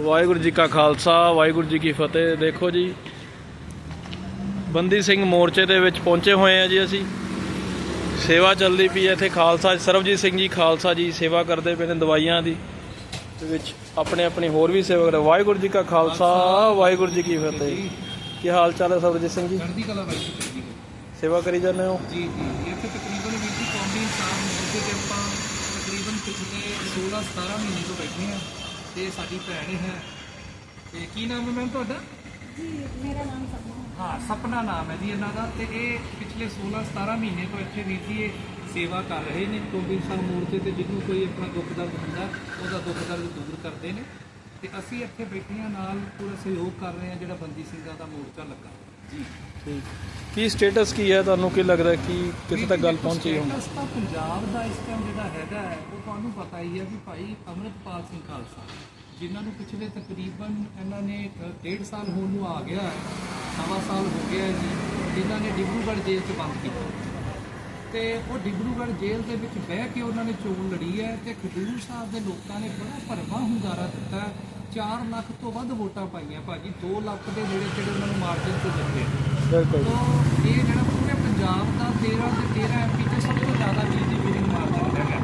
ਵਾਹਿਗੁਰੂ ਜੀ ਕਾ ਖਾਲਸਾ ਵਾਹਿਗੁਰੂ ਜੀ ਕੀ ਫਤਿਹ। ਦੇਖੋ ਜੀ ਬੰਦੀ ਸਿੰਘ ਮੋਰਚੇ ਦੇ ਵਿੱਚ ਪਹੁੰਚੇ ਹੋਏ ਆ ਜੀ ਅਸੀਂ। ਸੇਵਾ ਚੱਲਦੀ ਪਈ ਹੈ ਇੱਥੇ ਖਾਲਸਾ ਸਰਬਜੀਤ ਸਿੰਘ ਜੀ ਖਾਲਸਾ ਜੀ ਸੇਵਾ ਕਰਦੇ ਪਏ ਨੇ ਦਵਾਈਆਂ ਦੀ ਦੇ ਵਿੱਚ ਆਪਣੇ ਆਪਣੇ ਹੋਰ ਵੀ ਸੇਵਾ ਕਰਦੇ। ਵਾਹਿਗੁਰੂ ਜੀ ਕਾ ਖਾਲਸਾ ਵਾਹਿਗੁਰੂ ਜੀ ਕੀ ਫਤਿਹ। ਕੀ ਹਾਲ ਚਾਲ ਹੈ ਸਰਬਜੀਤ ਸਿੰਘ ਜੀ? ਚੜ੍ਹਦੀ ਕਲਾ ਸੇਵਾ ਕਰੀ ਜਾਂਦੇ ਹੋ? ਜੀ ਜੀ ਇੱਥੇ ਤਕਰੀਬਨ ਵੀਰ ਜੀ ਕੌਮੀ ਇਨਸਾਨ ਮੋਰਚੇ ਤੇ ਆਪਾਂ ਤਕਰੀਬਨ ਪਿਛਲੇ 16 17 ਮਹੀਨੇ ਤੋਂ ਬੈਠੇ ਆ ਤੇ ਸਾਡੀ ਭੈਣ ਹੈ। ਤੇ ਕੀ ਨਾਮ ਹੈ ਮੈਮ ਤੁਹਾਡਾ? ਜੀ ਮੇਰਾ ਨਾਮ ਸਪਨਾ ਹੈ। ਹਾਂ ਸਪਨਾ ਨਾਮ ਹੈ ਜੀ ਇਹਨਾਂ ਦਾ। ਤੇ ਇਹ ਪਿਛਲੇ 16 17 ਮਹੀਨੇ ਤੋਂ ਇੱਥੇ ਵੀਰ ਜੀ ਇਹ ਸੇਵਾ ਕਰ ਰਹੇ ਨੇ। ਕੌਮੀ ਇਨਸਾਨ ਮੋਰਚੇ ਤੇ ਜਿਹਨੂੰ ਕੋਈ ਆਪਣਾ ਦੁੱਖ ਦਰਦ ਹੁੰਦਾ ਉਹਦਾ ਦੁੱਖ ਦਰਦ ਦੂਰ ਕਰਦੇ ਨੇ। ਤੇ ਅਸੀਂ ਇੱਥੇ ਬੈਠੇ ਹਾਂ ਨਾਲ ਪੂਰਾ ਸਹਿਯੋਗ ਕਰ ਰਹੇ ਹਾਂ ਜਿਹੜਾ ਬੰਦੀ ਸਿੰਘਾਂ ਦਾ ਮੋਰਚਾ ਲੱਗਾ। ਜੀ ਠੀਕ। ਕੀ ਸਟੇਟਸ ਕੀ ਹੈ ਤੁਹਾਨੂੰ? ਕੀ ਲੱਗਦਾ ਕਿ ਕਿੱਥੇ ਤੱਕ ਗੱਲ ਪਹੁੰਚੀ ਹੋਣੀ ਸਟੇਟਸ ਤਾਂ ਪੰਜਾਬ ਦਾ ਇਸ ਟਾਈਮ ਜਿਹੜਾ ਹੈਗਾ ਹੈ, ਉਹ ਤੁਹਾਨੂੰ ਪਤਾ ਹੀ ਹੈ ਵੀ ਭਾਈ ਅੰਮ੍ਰਿਤਪਾਲ ਸਿੰਘ ਖਾਲਸਾ ਜਿਨ੍ਹਾਂ ਨੂੰ ਪਿਛਲੇ ਤਕਰੀਬਨ ਇਹਨਾਂ ਨੇ ਡੇਢ ਸਾਲ ਹੋਣ ਨੂੰ ਆ ਗਿਆ ਹੈ, ਸਵਾ ਸਾਲ ਹੋ ਗਿਆ ਜੀ ਜਿਨ੍ਹਾਂ ਨੇ ਡਿਬਰੂਗੜ੍ਹ ਜੇਲ੍ਹ 'ਚ ਬੰਦ ਕੀਤਾ। ਤੇ ਉਹ ਡਿਬਰੂਗੜ੍ਹ ਜੇਲ੍ਹ ਦੇ ਵਿੱਚ ਬਹਿ ਕੇ ਉਹਨਾਂ ਨੇ ਚੋਣ ਲੜੀ ਹੈ ਤੇ ਖਡੂਰ ਸਾਹਿਬ ਦੇ ਲੋਕਾਂ ਨੇ ਬੜਾ ਭਰਵਾਂ ਹੁੰਗਾਰਾ ਦਿੱਤਾ 4 ਲੱਖ ਤੋਂ ਵੱਧ ਵੋਟਾਂ ਪਾਈਆਂ ਭਾਜੀ 2 ਲੱਖ ਦੇ ਨੇੜੇ ਤੇੜੇ ਉਹਨਾਂ ਨੂੰ ਮਾਰਜਨ ਤੋਂ ਜਿੱਤੇ ਬਿਲਕੁਲ ਇਹ ਜਿਹੜਾ ਪੂਰੇ ਪੰਜਾਬ ਦਾ 13 ਤੇ 13 ਐਮਪੀ ਤੇ ਸਭ ਤੋਂ ਜ਼ਿਆਦਾ ਬੀਜੇਪੀ ਮਾਰਜਨ ਹੈਗਾ।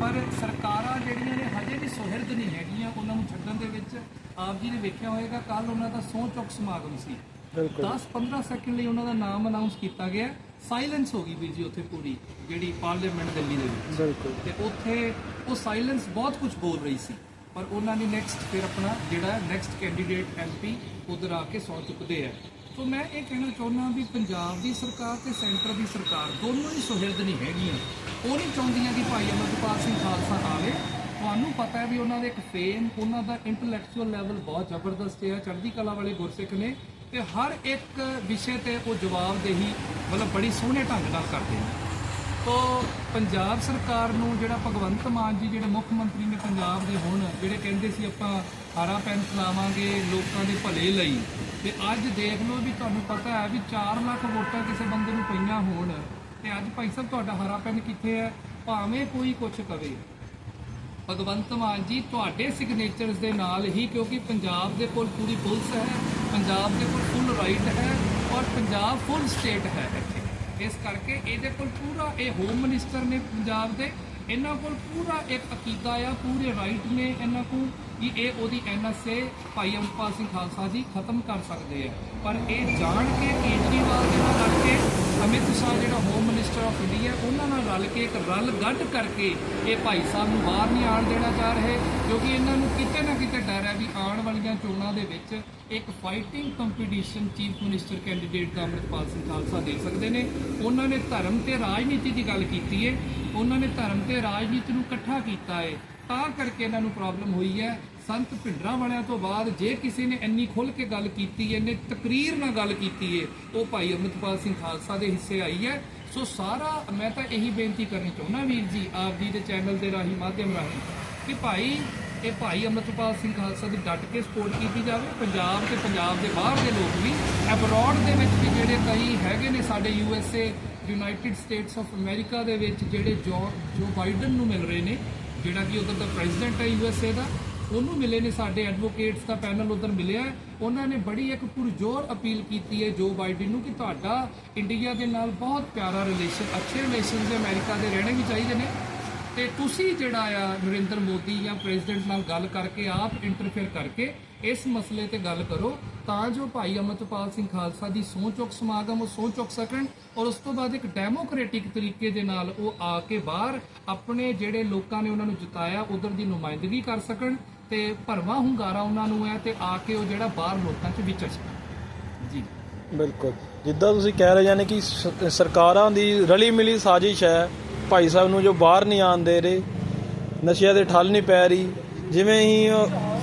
ਪਰ ਸਰਕਾਰਾਂ ਜਿਹੜੀਆਂ ਨੇ ਹਜੇ ਵੀ ਸੁਹਿਰਦ ਨਹੀਂ ਹੈਗੀਆਂ ਉਹਨਾਂ ਨੂੰ ਛੱਡਣ ਦੇ ਵਿੱਚ ਆਪ ਜੀ ਨੇ ਵੇਖਿਆ ਹੋਵੇਗਾ ਕੱਲ ਉਹਨਾਂ ਦਾ ਸਹੁੰ ਚੁੱਕ ਸਮਾਗਮ ਸੀ। ਬਿਲਕੁਲ। 10-15 ਸੈਕਿੰਡ ਲਈ ਉਹਨਾਂ ਦਾ ਨਾਮ ਅਨਾਉਂਸ ਕੀਤਾ ਗਿਆ। ਸਾਇਲੈਂਸ ਹੋ ਗਈ ਵੀਰ ਜੀ ਉੱਥੇ ਪੂਰੀ ਜਿਹੜੀ ਪਾਰਲੀਮੈਂਟ ਦਿੱਲੀ ਦੇ ਵਿੱਚ। ਬਿਲਕੁਲ। ਤੇ ਉੱਥੇ ਉਹ ਸਾਇਲੈਂਸ ਬਹੁਤ ਕੁਝ ਬੋਲ ਰਹੀ ਸੀ। ਪਰ ਉਹਨਾਂ ਨੇ ਨੈਕਸਟ ਫਿਰ ਆਪਣਾ ਜਿਹੜਾ ਨੈਕਸਟ ਕੈਂਡੀਡੇਟ ਐਮਪੀ ਉਧਰ ਆ ਕੇ ਸੌ ਚੁੱਕਦੇ ਆ। ਸੋ ਮੈਂ ਇਹ ਕਹਿਣਾ ਚਾਹੁੰਦਾ ਵੀ ਪੰਜਾਬ ਦੀ ਸਰਕਾਰ ਤੇ ਸੈਂਟਰ ਦੀ ਸਰਕਾਰ ਦੋਨੋਂ ਹੀ ਸੁਹਿਰਦ ਨਹੀਂ ਹੈਗੀਆਂ। ਉਹ ਨਹੀਂ ਚਾਹੁੰਦੀਆਂ ਕਿ ਭਾਈ ਅਮਰਪਾਲ ਸਿੰਘ ਖਾਲਸਾ ਆਵੇ। ਤੁਹਾਨੂੰ ਪਤਾ ਹੈ ਵੀ ਉਹਨਾਂ ਦੇ ਇੱਕ ਫੇਮ ਉਹਨਾਂ ਦਾ ਇੰਟੈਲੈਕਚੁਅਲ ਲੈਵਲ ਬਹੁਤ ਜ਼ਬਰਦਸਤ ਹੈ, ਚੜ੍ਹਦੀ ਕਲਾ ਵਾਲੇ ਗੁਰਸਿੱਖ ਨੇ ਤੇ ਹਰ ਇੱਕ ਵਿਸ਼ੇ ਤੇ ਉਹ ਜਵਾਬਦੇਹੀ, ਮਤਲਬ ਬੜੀ ਸੋਹਣੇ ਢੰਗ ਨਾਲ ਕਰਦੇ ਨੇ। ਤੋ ਪੰਜਾਬ ਸਰਕਾਰ ਨੂੰ ਜਿਹੜਾ ਭਗਵੰਤ ਮਾਨ ਜੀ, ਜਿਹੜੇ ਮੁੱਖ ਮੰਤਰੀ ਨੇ ਪੰਜਾਬ ਦੇ ਹੁਣ, ਜਿਹੜੇ ਕਹਿੰਦੇ ਸੀ ਆਪਾਂ ਹਰਾ ਪੈਨ ਲਾਵਾਂਗੇ ਲੋਕਾਂ ਦੇ ਭਲੇ ਲਈ, ਤੇ ਅੱਜ ਦੇਖ ਲਓ ਵੀ ਤੁਹਾਨੂੰ ਪਤਾ ਹੈ ਵੀ 4 ਲੱਖ ਵੋਟਾਂ ਕਿਸੇ ਬੰਦੇ ਨੂੰ ਪਈਆਂ ਹੋਣ, ਤੇ ਅੱਜ ਭਾਈ ਸਾਹਿਬ ਤੁਹਾਡਾ ਹਰਾ ਪੈਨ ਕਿੱਥੇ ਹੈ? ਭਾਵੇਂ ਕੋਈ ਕੁਛ ਕਵੇ। ਭਗਵੰਤ ਮਾਨ ਜੀ, ਤੁਹਾਡੇ ਸਿਗਨੇਚਰਸ ਦੇ ਨਾਲ ਹੀ, ਕਿਉਂਕਿ ਪੰਜਾਬ ਦੇ ਕੋਲ ਪੂਰੀ ਪੁਲਿਸ ਹੈ, ਪੰਜਾਬ ਦੇ ਕੋਲ ਫੁੱਲ ਰਾਈਟ ਹੈ, ਔਰ ਪੰਜਾਬ ਫੁੱਲ ਸਟੇਟ ਹੈ ਇੱਥੇ। ਇਸ ਕਰਕੇ ਇਹਦੇ ਕੋਲ ਪੂਰਾ ਇਹ ਹੋਮ ਮਿਨਿਸਟਰ ਨੇ ਪੰਜਾਬ ਦੇ, ਇਹਨਾਂ ਕੋਲ ਪੂਰਾ ਇੱਕ ਅਕੀਦਾ ਆ, ਪੂਰੇ ਰਾਈਟ ਨੇ ਇਹਨਾਂ ਕੋਲ ਕਿ ਇਹ ਉਹਦੀ ਐਨਐਸਏ ਭਾਈ ਅੰਪਾਲ ਸਿੰਘ ਖਾਲਸਾ ਜੀ ਖਤਮ ਕਰ ਸਕਦੇ ਆ। ਪਰ ਇਹ ਜਾਣ ਕੇ ਕੇਜਰੀਵਾਲ ਦੇ ਨਾਲ ਰਲ ਕੇ ਅਮਿਤ ਸ਼ਾਹ ਜਿਹੜਾ ਹੋਮ ਮਿਨਿਸਟਰ ਆਫ ਇੰਡੀਆ ਉਹਨਾਂ ਨਾਲ ਰਲ ਕੇ ਇੱਕ ਰਲ ਗੱਡ ਕਰਕੇ ਇਹ ਭਾਈ ਸਾਹਿਬ ਨੂੰ ਬਾਹਰ ਨਹੀਂ ਆਣ ਦੇਣਾ ਚਾਹ ਰਹੇ, ਕਿਉਂਕਿ ਇਹਨਾਂ ਨੂੰ ਕਿਤੇ ਨਾ ਕਿਤੇ ਡਰ ਹੈ ਵੀ ਆਉਣ ਵਾਲੀਆਂ ਚੋਣਾਂ ਦੇ ਵਿੱਚ ਇੱਕ fighting competition chief minister candidate ਦਾ ਅੰਮ੍ਰਿਤਪਾਲ ਸਿੰਘ ਖਾਲਸਾ ਦੇ ਸਕਦੇ ਨੇ। ਉਹਨਾਂ ਨੇ ਧਰਮ ਤੇ ਰਾਜਨੀਤੀ ਦੀ ਗੱਲ ਕੀਤੀ ਹੈ ਉਹਨਾਂ ਨੇ ਧਰਮ ਤੇ ਰਾਜਨੀਤੀ ਨੂੰ ਇਕੱਠਾ ਕੀਤਾ ਹੈ ਤਾਂ ਕਰਕੇ ਇਹਨਾਂ ਨੂੰ ਪ੍ਰੋਬਲਮ ਹੋਈ ਹੈ। ਸੰਤ ਭਿੰਡਰਾਂ ਵਾਲਿਆਂ ਤੋਂ ਬਾਅਦ ਜੇ ਕਿਸੇ ਨੇ ਇੰਨੀ ਖੁੱਲ ਕੇ ਗੱਲ ਕੀਤੀ ਹੈ ਇਹਨੇ ਤਕਰੀਰ ਨਾਲ ਗੱਲ ਕੀਤੀ ਹੈ, ਉਹ ਭਾਈ ਅਮਰਿਤਪਾਲ ਸਿੰਘ ਖਾਲਸਾ ਦੇ ਹਿੱਸੇ ਆਈ ਹੈ। ਸੋ ਸਾਰਾ, ਮੈਂ ਤਾਂ ਇਹੀ ਬੇਨਤੀ ਕਰਨੀ ਚਾਹੁੰਦਾ ਵੀਰ ਜੀ, ਆਪ ਜੀ ਦੇ ਚੈਨਲ ਦੇ ਰਾਹੀਂ, ਮਾਧਿਅਮ ਰਾਹੀਂ, ਕਿ ਭਾਈ, ਇਹ ਭਾਈ ਅਮਰਿਤਪਾਲ ਸਿੰਘ ਖਾਲਸਾ ਦੀ ਡਟ ਕੇ ਸਪੋਰਟ ਕੀਤੀ ਜਾਵੇ। ਪੰਜਾਬ ਤੇ ਪੰਜਾਬ ਦੇ ਬਾਹਰ ਦੇ ਲੋਕ ਵੀ ਅਬਰੋਡ ਦੇ ਵਿੱਚ ਵੀ ਜਿਹੜੇ ਕਈ ਹੈਗੇ ਨੇ ਸਾਡੇ U S A United States of America ਦੇ ਵਿੱਚ ਜਿਹੜੇ ਜੋ ਜੋ ਬਾਈਡਨ ਨੂੰ ਮਿਲ ਰਹੇ ਨੇ, ਜਿਹੜਾ ਕਿ ਉਧਰ ਦਾ ਪ੍ਰੈਜ਼ੀਡੈਂਟ ਹੈ ਯੂ ਐਸ ਏ ਦਾ ਉਹਨੂੰ ਮਿਲੇ ਨੇ ਸਾਡੇ ਐਡਵੋਕੇਟਸ ਦਾ ਪੈਨਲ ਉਧਰ ਮਿਲਿਆ ਉਹਨਾਂ ਨੇ ਬੜੀ ਇੱਕ ਪੁਰਜੋਰ ਅਪੀਲ ਕੀਤੀ ਹੈ ਜੋ ਬਾਈਡਨ ਨੂੰ ਕਿ ਤੁਹਾਡਾ ਇੰਡੀਆ ਦੇ ਨਾਲ ਬਹੁਤ ਪਿਆਰਾ ਰਿਲੇਸ਼ਨ ਅੱਛੇ ਰਿਲੇਸ਼ਨ ਦੇ ਅਮਰੀਕਾ ਦੇ ਰਹਿਣੇ ਵੀ ਚਾਹੀਦੇ ਨੇ। ਤੇ ਤੁਸੀਂ ਜਿਹੜਾ ਆ ਨਰਿੰਦਰ ਮੋਦੀ ਜਾਂ ਪ੍ਰੈਜ਼ੀਡੈਂਟ ਨਾਲ ਗੱਲ ਕਰਕੇ, ਆਪ ਇੰਟਰਫੇਅਰ ਕਰਕੇ ਇਸ ਮਸਲੇ ਤੇ ਗੱਲ ਕਰੋ, ਤਾਂ ਜੋ ਭਾਈ ਅਮਰਤਪਾਲ ਸਿੰਘ ਖਾਲਸਾ ਦੀ ਸਹੁੰ ਚੁੱਕ ਸਮਾਗਮ, ਉਹ ਸਹੁੰ ਚੁੱਕ ਸਕਣ ਔਰ ਉਸ ਤੋਂ ਬਾਅਦ ਇੱਕ ਡੈਮੋਕ੍ਰੈਟਿਕ ਤਰੀਕੇ ਦੇ ਨਾਲ ਉਹ ਆ ਕੇ ਬਾਹਰ ਆਪਣੇ ਜਿਹੜੇ ਲੋਕਾਂ ਨੇ ਉਹਨਾਂ ਨੂੰ ਜਿਤਾਇਆ, ਉਧਰ ਦੀ ਨੁਮਾਇੰਦਗੀ ਕਰ ਸਕਣ। ਤੇ ਭਰਵਾਂ ਹੁੰਗਾਰਾ ਉਹਨਾਂ ਨੂੰ ਹੈ ਤੇ ਆ ਕੇ ਉਹ ਜਿਹੜਾ ਬਾਹਰ ਲੋਕਾਂ 'ਚ ਵਿਚਰ ਸਕਣ ਜੀ। ਬਿਲਕੁਲ। ਜਿੱਦਾਂ ਤੁਸੀਂ ਕਹਿ ਰਹੇ ਜਾਨੇ ਕਿ ਸਰਕਾਰਾਂ ਦੀ ਰਲੀ ਮਿਲੀ ਸਾਜ਼ਿਸ਼ ਹੈ ਭਾਈ ਸਾਹਿਬ ਨੂੰ ਜੋ ਬਾਹਰ ਨਹੀਂ ਆਣ ਦੇ ਰਹੇ ਨਸ਼ਿਆਂ ਦੇ ਠੱਲ ਨਹੀਂ ਪੈ ਰਹੀ ਜਿਵੇਂ ਹੀ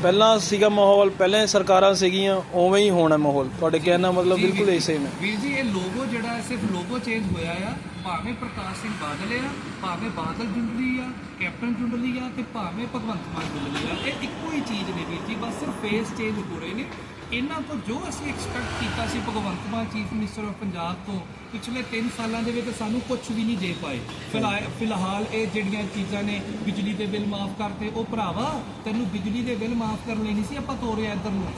ਪਹਿਲਾਂ ਸੀਗਾ ਮਾਹੌਲ ਪਹਿਲਾਂ ਸਰਕਾਰਾਂ ਸੀਗੀਆਂ ਉਵੇਂ ਹੀ ਹੋਣਾ ਮਾਹੌਲ। ਤੁਹਾਡੇ ਕਹਿਣ ਦਾ ਮਤਲਬ ਬਿਲਕੁਲ ਇਸੇ ਨੇ ਵੀਰ ਜੀ ਇਹ ਲੋਗੋ ਜਿਹੜਾ ਸਿਰਫ ਲੋਗੋ ਚੇਂਜ ਹੋਇਆ ਆ। ਭਾਵੇਂ ਪ੍ਰਕਾਸ਼ ਸਿੰਘ ਬਾਦਲ ਆ, ਭਾਵੇਂ ਬਾਦਲ ਜੁੰਡਲੀ ਆ, ਕੈਪਟਨ ਜੁੰਡਲੀ ਆ ਤੇ ਭਾਵੇਂ ਭਗਵੰਤ ਮਾਨ ਜੁੰਡਲੀ ਆ, ਇਹ ਇੱਕੋ ਹੀ ਚੀਜ਼ ਨੇ ਵੀਰ ਜੀ, ਬਸ ਸਿਰਫ ਫੇਸ ਚੇਂਜ ਹੋ ਰਹੇ ਨੇ। ਇਹਨਾਂ ਤੋਂ ਜੋ ਅਸੀਂ ਐਕਸਪੈਕਟ ਕੀਤਾ ਸੀ Bhagwant Mann chief minister of Punjab ਤੋਂ, ਪਿਛਲੇ 3 ਸਾਲਾਂ ਦੇ ਵਿੱਚ ਸਾਨੂੰ ਕੁਝ ਵੀ ਨਹੀਂ ਦੇ ਪਾਏ। ਫਿਲਹਾਲ ਫਿਲਹਾਲ ਇਹ ਜਿਹੜੀਆਂ ਚੀਜ਼ਾਂ ਨੇ, ਬਿਜਲੀ ਦੇ ਬਿੱਲ ਮਾਫ ਕਰਤੇ, ਉਹ ਭਰਾਵਾ, ਤੈਨੂੰ ਬਿਜਲੀ ਦੇ ਬਿੱਲ ਮਾਫ ਕਰਨ ਲਈ ਨਹੀਂ ਸੀ ਆਪਾਂ ਤੋਰਿਆ ਇੱਧਰ ਨੂੰ।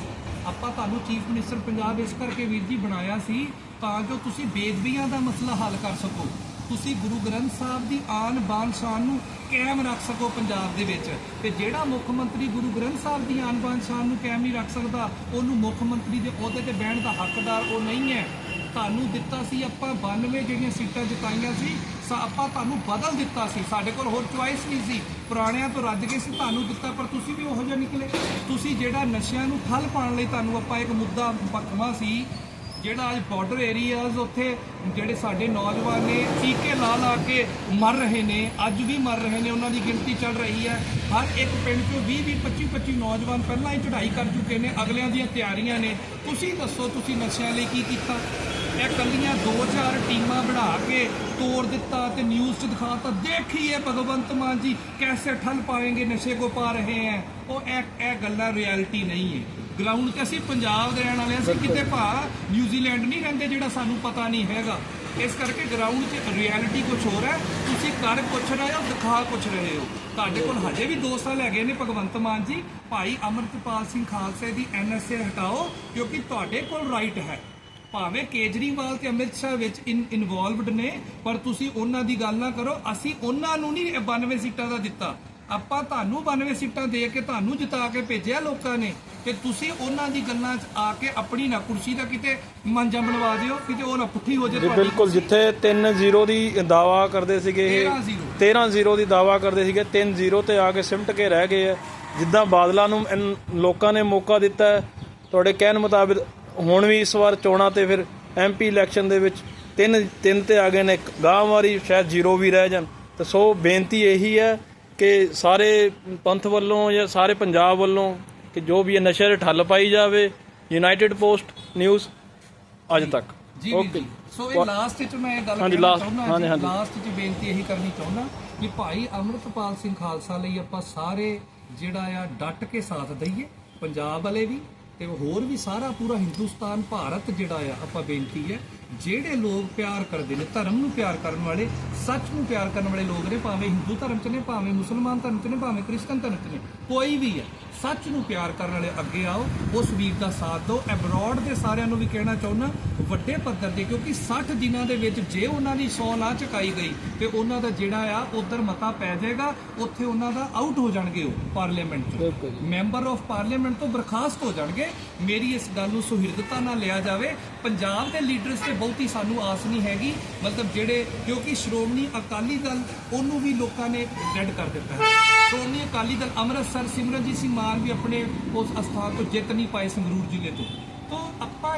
ਆਪਾਂ ਤੁਹਾਨੂੰ ਚੀਫ ਮਿਨਿਸਟਰ ਪੰਜਾਬ ਇਸ ਕਰਕੇ ਵੀਰ ਜੀ ਬਣਾਇਆ ਸੀ ਤਾਂ ਜੋ ਤੁਸੀਂ ਬੇਦਬੀਆਂ ਦਾ ਮਸਲਾ ਹੱਲ ਕਰ ਸਕੋ। ਤੁਸੀਂ ਗੁਰੂ ਗ੍ਰੰਥ ਸਾਹਿਬ ਦੀ ਆਨ ਬਾਨ ਸ਼ਾਨ ਨੂੰ ਕਾਇਮ ਰੱਖ ਸਕੋ ਪੰਜਾਬ ਦੇ ਵਿੱਚ। ਤੇ ਜਿਹੜਾ ਮੁੱਖ ਮੰਤਰੀ ਗੁਰੂ ਗ੍ਰੰਥ ਸਾਹਿਬ ਦੀ ਆਨ ਬਾਨ ਸ਼ਾਨ ਨੂੰ ਕਾਇਮ ਨਹੀਂ ਰੱਖ ਸਕਦਾ, ਉਹਨੂੰ ਮੁੱਖ ਮੰਤਰੀ ਦੇ ਅਹੁਦੇ ਤੇ ਬਹਿਣ ਦਾ ਹੱਕਦਾਰ ਉਹ ਨਹੀਂ ਹੈ। ਤੁਹਾਨੂੰ ਦਿੱਤਾ ਸੀ, ਆਪਾਂ 92 ਜਿਹੜੀਆਂ ਸੀਟਾਂ ਜਿਤਾਈਆਂ ਸੀ, ਸਾ ਆਪਾਂ ਤੁਹਾਨੂੰ ਬਦਲ ਦਿੱਤਾ ਸੀ। ਸਾਡੇ ਕੋਲ ਹੋਰ ਚੁਆਇਸ ਨਹੀਂ ਸੀ। ਪੁਰਾਣਿਆਂ ਤੋਂ ਰੱਜ ਕੇ ਸੀ ਤੁਹਾਨੂੰ ਦਿੱਤਾ, ਪਰ ਤੁਸੀਂ ਵੀ ਉਹੋ ਜਿਹਾ ਨਿਕਲੇ। ਤੁਸੀਂ ਜਿਹੜਾ ਨਸ਼ਿਆਂ ਨੂੰ ਠੱਲ ਪਾਉਣ ਲਈ ਤੁਹਾਨੂੰ ਆਪਾਂ ਇੱਕ ਮੁੱਦਾ ਪੱਕਵਾ ਸੀ, ਜਿਹੜਾ ਅੱਜ ਬਾਰਡਰ ਏਰੀਆਜ਼ ਉੱਥੇ ਜਿਹੜੇ ਸਾਡੇ ਨੌਜਵਾਨ ਨੇ ਟੀਕੇ ਲਾ ਲਾ ਕੇ ਮਰ ਰਹੇ ਨੇ, ਅੱਜ ਵੀ ਮਰ ਰਹੇ ਨੇ, ਉਹਨਾਂ ਦੀ ਗਿਣਤੀ ਚੱਲ ਰਹੀ ਹੈ। ਹਰ ਇੱਕ ਪਿੰਡ 'ਚੋਂ 20 20 25 25 ਨੌਜਵਾਨ ਪਹਿਲਾਂ ਹੀ ਚੜ੍ਹਾਈ ਕਰ ਚੁੱਕੇ ਨੇ, ਅਗਲਿਆਂ ਦੀਆਂ ਤਿਆਰੀਆਂ ਨੇ। ਤੁਸੀਂ ਦੱਸੋ, ਤੁਸੀਂ ਨਸ਼ਿਆਂ ਲਈ ਕੀ ਕੀਤਾ? ਇਹ ਕੱਲੀਆਂ ਦੋ ਚਾਰ ਟੀਮਾਂ ਬਣਾ ਕੇ ਤੋੜ ਦਿੱਤਾ ਤੇ ਨਿਊਜ਼ 'ਚ ਦਿਖਾਤਾ ਦੇਖੀਏ ਭਗਵੰਤ ਮਾਨ ਜੀ ਕੈਸੇ ਠੱਲ ਪਾਏਂਗੇ ਨਸ਼ੇ ਕੋ ਪਾ ਰਹੇ ਹੈ। ਉਹ ਇਹ ਇਹ ਗੱਲਾਂ ਰਿਐਲਿਟੀ ਨਹੀਂ ਹੈ। ਗਰਾਊਂਡ ਤੇ ਅਸੀਂ ਪੰਜਾਬ ਦੇ ਰਹਿਣ ਵਾਲੇ ਅਸੀਂ ਕਿਤੇ ਭਾ ਨਿਊਜ਼ੀਲੈਂਡ ਨਹੀਂ ਰਹਿੰਦੇ ਜਿਹੜਾ ਸਾਨੂੰ ਪਤਾ ਨਹੀਂ ਹੈਗਾ। ਇਸ ਕਰਕੇ ਗਰਾਊਂਡ 'ਚ ਰਿਐਲਿਟੀ ਕੁਝ ਹੋਰ ਹੈ। ਤੁਸੀਂ ਕਰ ਕੁਛ ਰਹੇ ਹੋ ਦਿਖਾ ਕੁਛ ਰਹੇ ਹੋ। ਤੁਹਾਡੇ ਕੋਲ ਹਜੇ ਵੀ 2 ਸਾਲ ਹੈਗੇ ਨੇ ਭਗਵੰਤ ਮਾਨ ਜੀ। ਭਾਈ ਅਮਰਤਪਾਲ ਸਿੰਘ ਖਾਲਸੇ ਦੀ ਐਨਐਸਏ ਹਟਾਓ ਕਿਉਂਕਿ ਤੁਹਾਡੇ ਕੋਲ ਰਾਈਟ ਹੈ। ਭਾਵੇਂ ਕੇਜਰੀਵਾਲ ਤੇ ਅਮਿਤ ਸ਼ਾਹ ਵਿੱਚ ਇਨਵੋਲਵਡ ਨੇ ਪਰ ਤੁਸੀਂ ਉਹਨਾਂ ਦੀ ਗੱਲ ਨਾ ਕਰੋ ਅਸੀਂ ਉਹਨਾਂ ਨੂੰ ਨਹੀਂ ਇਹ 92 ਸੀਟਾਂ ਦਾ ਦਿੱਤਾ। ਆਪਾਂ ਤੁਹਾਨੂੰ 92 ਸੀਟਾਂ ਦੇ ਕੇ ਤੁਹਾਨੂੰ ਜਿਤਾ ਕੇ ਭੇਜਿਆ ਲੋਕਾਂ ਨੇ। ਤੇ ਤੁਸੀਂ ਉਹਨਾਂ ਦੀ ਗੱਲਾਂ 'ਚ ਆ ਕੇ ਆਪਣੀ ਨਾ ਕੁਰਸੀ ਦਾ ਕਿਤੇ ਮੰਜਾ ਬਣਵਾ ਦਿਓ ਕਿਤੇ ਉਹ ਨਾ ਪੁੱਠੀ ਹੋ ਜੀ ਜਾਏ ਬਿਲਕੁਲ ਜਿੱਥੇ 3-0 ਦੀ ਦਾਵਾ ਕਰਦੇ ਸੀਗੇ ਇਹ 13-0 13-0 ਦੀ ਦਾਵਾ ਕਰਦੇ ਸੀਗੇ 3-0 ਤੇ ਆ ਕੇ ਸਿਮਟ ਕੇ ਰਹਿ ਗਏ ਆ। ਜਿੱਦਾਂ ਬਾਦਲਾਂ ਨੂੰ ਲੋਕਾਂ ਨੇ ਮੌਕਾ ਦਿੱਤਾ ਤੁਹਾਡੇ ਕਹਿਣ ਮੁਤਾਬਿਕ ਹੁਣ ਵੀ ਇਸ ਵਾਰ ਚੋਣਾਂ ਤੇ ਫਿਰ ਐਮਪੀ ਇਲੈਕਸ਼ਨ ਦੇ ਵਿੱਚ ਤਿੰਨ ਤਿੰਨ ਤੇ ਆ ਗਏ ਨੇ। ਗਾਂਵ ਵਾਰੀ ਸ਼ਾਇਦ ਜ਼ੀਰੋ ਵੀ ਰਹਿ ਜਾਣ। ਤਾਂ ਸੋ ਬੇਨਤੀ ਇਹੀ ਹੈ ਕਿ ਸਾਰੇ ਪੰਥ ਵੱਲੋਂ ਜਾਂ ਸਾਰੇ ਪੰਜਾਬ ਵੱਲੋਂ ਕਿ ਜੋ ਵੀ ਇਹ ਨਸ਼ੇ ਦੇ ਠੱਲ ਪਾਈ ਜਾਵੇ ਯੂਨਾਈਟਿਡ ਪੋਸਟ ਨਿਊਜ਼ ਅੱਜ ਤੱਕ। ਜੀ ਜੀ ਸੋ ਇਹ ਲਾਸਟ ਵਿੱਚ ਮੈਂ ਇਹ ਗੱਲ last, ਚਾਹੁੰਦਾ। ਲਾਸਟ ਵਿੱਚ ਬੇਨਤੀ ਇਹੀ ਕਰਨੀ ਚਾਹੁੰਦਾ ਕਿ ਭਾਈ ਅਮਰਤਪਾਲ ਸਿੰਘ ਖਾਲਸਾ ਲਈ ਆਪਾਂ ਸਾਰੇ ਜਿਹੜਾ ਆ ਡਟ ਕੇ ਸਾਥ ਦਈਏ ਪੰਜਾਬ ਵਾਲੇ ਵੀ ਤੇ ਹੋਰ ਵੀ ਸਾਰਾ ਪੂਰਾ ਹਿੰਦੁਸਤਾਨ, ਭਾਰਤ ਜਿਹੜਾ ਆ, ਆਪਾਂ ਬੇਨਤੀ ਹੈ, ਜਿਹੜੇ ਲੋਕ ਪਿਆਰ ਕਰਦੇ ਨੇ, ਧਰਮ ਨੂੰ ਪਿਆਰ ਕਰਨ ਵਾਲੇ, ਸੱਚ ਨੂੰ ਪਿਆਰ ਕਰਨ ਵਾਲੇ ਲੋਕ ਨੇ, ਭਾਵੇਂ ਹਿੰਦੂ ਧਰਮ ਚ ਨੇ, ਭਾਵੇਂ ਮੁਸਲਮਾਨ ਧਰਮ ਚ ਨੇ, ਭਾਵੇਂ ਕ੍ਰਿਸਚਨ ਧਰਮ ਚ ਨੇ, ਕੋਈ ਵੀ ਹੈ, ਸੱਚ ਨੂੰ ਪਿਆਰ ਕਰਨ ਵਾਲੇ ਅੱਗੇ ਆਓ, ਉਸ ਵੀਰ ਦਾ ਸਾਥ ਦਿਓ। ਐਬਰੋਡ ਦੇ ਸਾਰਿਆਂ ਨੂੰ ਵੀ ਕਹਿਣਾ ਚਾਹੁੰਦਾ ਵੱਡੇ ਪੱਧਰ ਤੇ ਕਿਉਂਕਿ 60 ਦਿਨਾਂ ਦੇ ਵਿੱਚ ਜੇ ਉਹਨਾਂ ਦੀ 100 ਨਾ ਚੁਕਾਈ ਗਈ ਤੇ ਉਹਨਾਂ ਦਾ ਜਿਹੜਾ ਆ ਉਧਰ ਮਤਾ ਪੈ ਜਾਏਗਾ ਉੱਥੇ ਉਹਨਾਂ ਦਾ ਆਊਟ ਹੋ ਜਾਣਗੇ ਉਹ ਪਾਰਲੀਮੈਂਟ ਤੋਂ ਮੈਂਬਰ ਆਫ ਪਾਰਲੀਮੈਂਟ ਤੋਂ ਬਰਖਾਸਤ ਹੋ ਜਾਣਗੇ। ਮੇਰੀ ਇਸ ਗੱਲ ਨੂੰ ਸੁਹਿਰਦਤਾ ਨਾਲ ਲਿਆ ਜਾਵੇ। ਪੰਜਾਬ ਦੇ ਲੀਡਰਸ ਤੇ ਬਹੁਤੀ ਸਾਨੂੰ ਆਸ ਨਹੀਂ ਹੈਗੀ। ਮਤਲਬ ਜਿਹੜੇ ਕਿਉਂਕਿ ਸ਼੍ਰੋਮਣੀ ਅਕਾਲੀ ਦਲ ਉਹਨੂੰ ਵੀ ਲੋਕਾਂ ਨੇ ਡੈਡ ਕਰ ਦਿੱਤਾ ਹੈ। ਸ਼੍ਰੋਮਣੀ ਅਕਾਲੀ ਦਲ ਅੰਮ੍ਰਿਤਸਰ ਸਿਮਰਨਜੀਤ ਸਿੰਘ ਮਾਨ ਵੀ ਆਪਣੇ ਉਸ ਅਸਥਾਨ ਤੋਂ ਜਿੱਤ ਨਹੀਂ ਪਾਏ ਸੰਗਰੂਰ ਜ਼ਿਲ੍ਹੇ ਤੋਂ। ਤੋਂ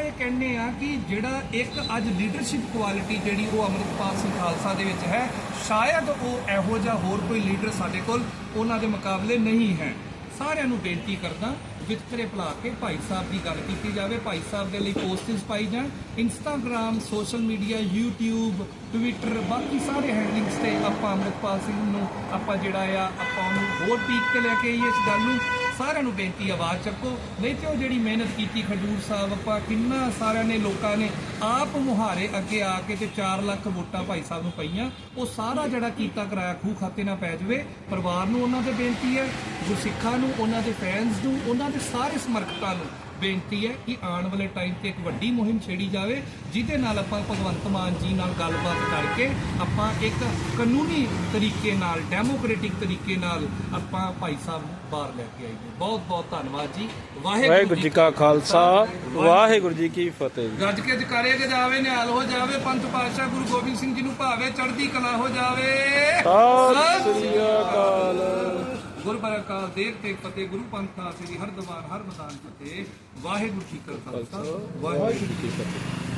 ਇਹ ਕਹਿੰਦੇ ਆ ਕਿ ਜਿਹੜਾ ਇੱਕ ਅੱਜ ਲੀਡਰਸ਼ਿਪ ਕੁਆਲਿਟੀ ਜਿਹੜੀ ਉਹ ਅੰਮ੍ਰਿਤਪਾਲ ਸਿੰਘ ਖਾਲਸਾ ਦੇ ਵਿੱਚ ਹੈ, ਸ਼ਾਇਦ ਉਹ ਇਹੋ ਜਿਹਾ ਹੋਰ ਕੋਈ ਲੀਡਰ ਸਾਡੇ ਕੋਲ ਉਹਨਾਂ ਦੇ ਮੁਕਾਬਲੇ ਨਹੀਂ ਹੈ। ਸਾਰਿਆਂ ਨੂੰ ਬੇਨਤੀ ਕਰਦਾ, ਵਿਤਕਰੇ ਭੁਲਾ ਕੇ ਭਾਈ ਸਾਹਿਬ ਦੀ ਗੱਲ ਕੀਤੀ ਜਾਵੇ, ਭਾਈ ਸਾਹਿਬ ਦੇ ਲਈ ਪੋਸਟਸ ਪਾਈ ਜਾਣ। Instagram social media YouTube Twitter ਬਾਕੀ ਸਾਰੇ ਹੈਂਡਲਿੰਗਸ ਤੇ ਆਪਾਂ ਅੰਮ੍ਰਿਤਪਾਲ ਸਿੰਘ ਨੂੰ, ਆਪਾਂ ਜਿਹੜਾ ਆ, ਆਪਾਂ ਉਹਨੂੰ ਹੋਰ ਪੀਕ ਤੇ ਲੈ ਕੇ ਆਈਏ ਇਸ ਗੱਲ ਨੂੰ। ਸਾਰਿਆਂ ਨੂੰ ਬੇਨਤੀ ਆਵਾਜ਼ ਚੱਕੋ। ਨਹੀਂ ਤੇ ਉਹ ਜਿਹੜੀ ਮਿਹਨਤ ਕੀਤੀ ਖਡੂਰ ਸਾਹਿਬ, ਆਪਾਂ ਕਿੰਨਾ ਸਾਰਿਆਂ ਨੇ ਲੋਕਾਂ ਨੇ ਆਪ ਮੁਹਾਰੇ ਅੱਗੇ ਆ ਕੇ ਤੇ 4 ਲੱਖ ਵੋਟਾਂ ਭਾਈ ਸਾਹਿਬ ਨੂੰ ਪਈਆਂ। ਉਹ ਸਾਰਾ ਜਿਹੜਾ ਕੀਤਾ ਕਰਾਇਆ, ਖੂਹ ਖਾਤੇ ਨਾ ਪੈ ਜਾਵੇ। ਪਰਿਵਾਰ ਨੂੰ ਉਹਨਾਂ 'ਤੇ ਬੇਨਤੀ ਹੈ, ਗੁਰਸਿੱਖਾਂ ਨੂੰ, ਉਹਨਾਂ ਦੇ ਫੈਨਸ ਨੂੰ, ਉਹਨਾਂ ਦੇ ਸਾਰੇ ਸਮਰਥਕਾਂ ਨੂੰ ਬੇਨਤੀ ਹੈ ਕਿ ਆਉਣ ਵਾਲੇ ਟਾਈਮ ਤੇ ਇੱਕ ਵੱਡੀ ਮੁਹਿੰਮ ਛੇੜੀ ਜਾਵੇ, ਜਿਹਦੇ ਨਾਲ ਆਪਾਂ ਭਗਵੰਤ ਮਾਨ ਜੀ ਨਾਲ ਗੱਲਬਾਤ ਕਰਕੇ ਆਪਾਂ ਇੱਕ ਕਾਨੂੰਨੀ ਤਰੀਕੇ ਨਾਲ ਡੈਮੋਕ੍ਰੈਟਿਕ ਤਰੀਕੇ ਨਾਲ ਆਪਾਂ ਭਾਈ ਸਾਹਿਬ ਬਾਹਰ ਲੈ ਕੇ ਆਈਏ ਬਹੁਤ ਬਹੁਤ ਧੰਨਵਾਦ ਜੀ। ਵਾਹਿਗੁਰੂ ਜੀ ਕਾ ਖਾਲਸਾ। ਵਾਹਿਗੁਰੂ ਜੀ ਕੀ ਫਤਿਹ ਗੱਜ ਕੇ ਜਕਾਰੇ ਕੇ ਜਾਵੇ ਨਿਹਾਲ ਹੋ ਜਾਵੇ ਪੰਥ ਪਾਤਸ਼ਾਹ ਗੁਰੂ ਗੋਬਿੰਦ ਸਿੰਘ ਜੀ ਨੂੰ ਭਾਵੇ ਚੜ੍ਹਦੀ ਕਲਾ ਹੋ ਜਾਵੇ। ਸਤਿ ਸ੍ਰੀ ਅਕਾਲ। ਦੇਖ ਤੇ ਫਤਿਹ ਗੁਰੂ ਪੰਥ ਆਸਰੀ ਹਰ ਦਵਾਰ ਹਰ ਮੈਦਾਨ ਫਤਿਹ। ਵਾਹਿਗੁਰੂ ਜੀ ਕਾ ਖਾਲਸਾ। ਵਾਹਿਗੁਰੂ ਜੀ ਕੀ ਫਤਿਹ।